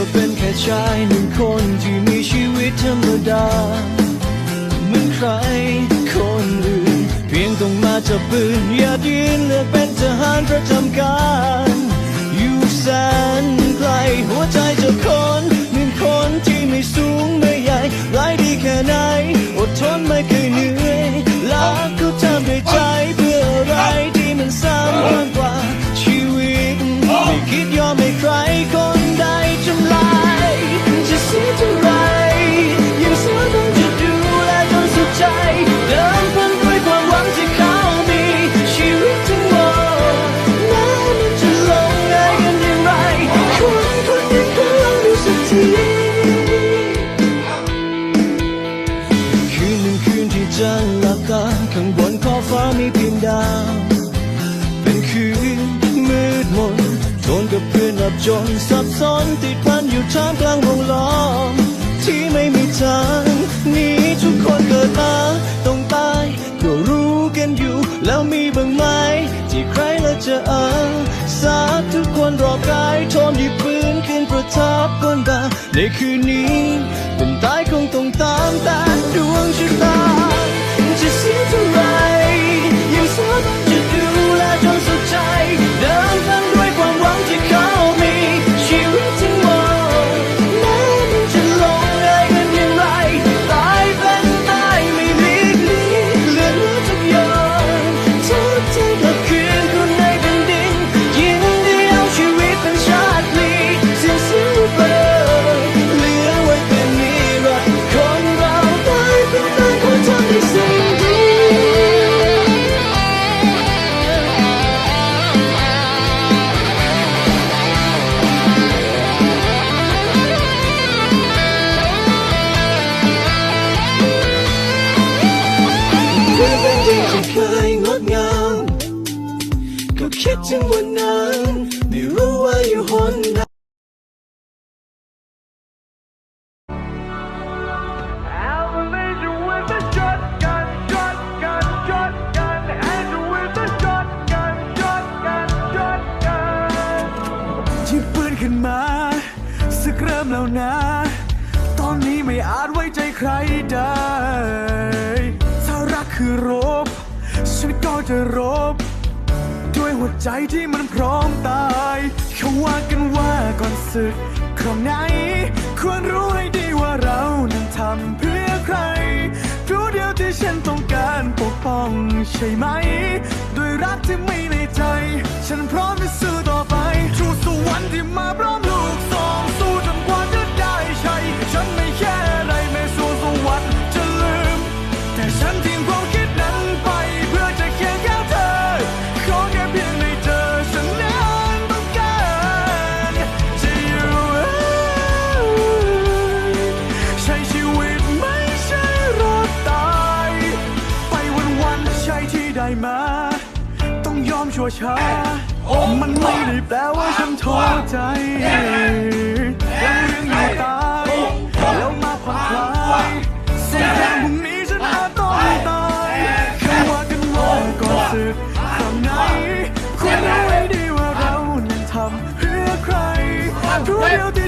ก็เป็นแค่ชายหนึ่งคนที่มีชีวิตธรรมดาเหมือนใครคนอื่น เพียงต้องมาจับปืนอย่ายืนเลือกเป็นทหารประจำการ อยู่แสนไกลหัวใจจะคนหนึ่งคนที่ไม่สูง จะหลับตาข้างบนขอบฟ้ามีเพียงดาว เป็นคืนมืดมนทนกับเพื่อนอับจนสับสนติดพันอยู่ท่ามกลางวงล้อมที่ไม่มีทางนี้ทุกคนเกิดมาต้องตายก็รู้กันอยู่ แล้วมีบ้างไหมที่ใครละจะเอาสาทุกคนรอบกายทอมหยิบปืนขึ้นประทับบนบ่าในคืนนี้เป็นตายคงต้องตามแต่ดวงชะ เพื่อเป็นที่ที่เคยงดงามก็คิดถึงวันนั้นไม่รู้ว่าอยู่หนใด Elevation with the shotgun, shotgun, shotgun. Andrew with the shotgun, shotgun, shotgun. หยิบปืนขึ้นมาสึกเริ่มแล้วนะ ตอนนี้ไม่อาจไว้ใจใครได้ คือรบฉันก็จะรบ ด้วยหัวใจที่มันพร้อมตายเขาว่ากันว่าก่อนศึกครั้งไหน ควรรู้ให้ดีว่าเรานั้นทำเพื่อใครรู้เดียวที่ฉันต้องการปกป้องใช่ไหมั่วช้า มันไม่ได้แปลว่าฉันท้อใจยังเรื่องอยู่ตายแล้วมาผ่อนคลายส้นทางพรุ่งนี้ฉันอาจต้องตายคำว่ากันว่าก่อนศึกคำไงนควรรู้ไว้ดีว่าเรานั้นทำเพื่อใครทุกเดียวที่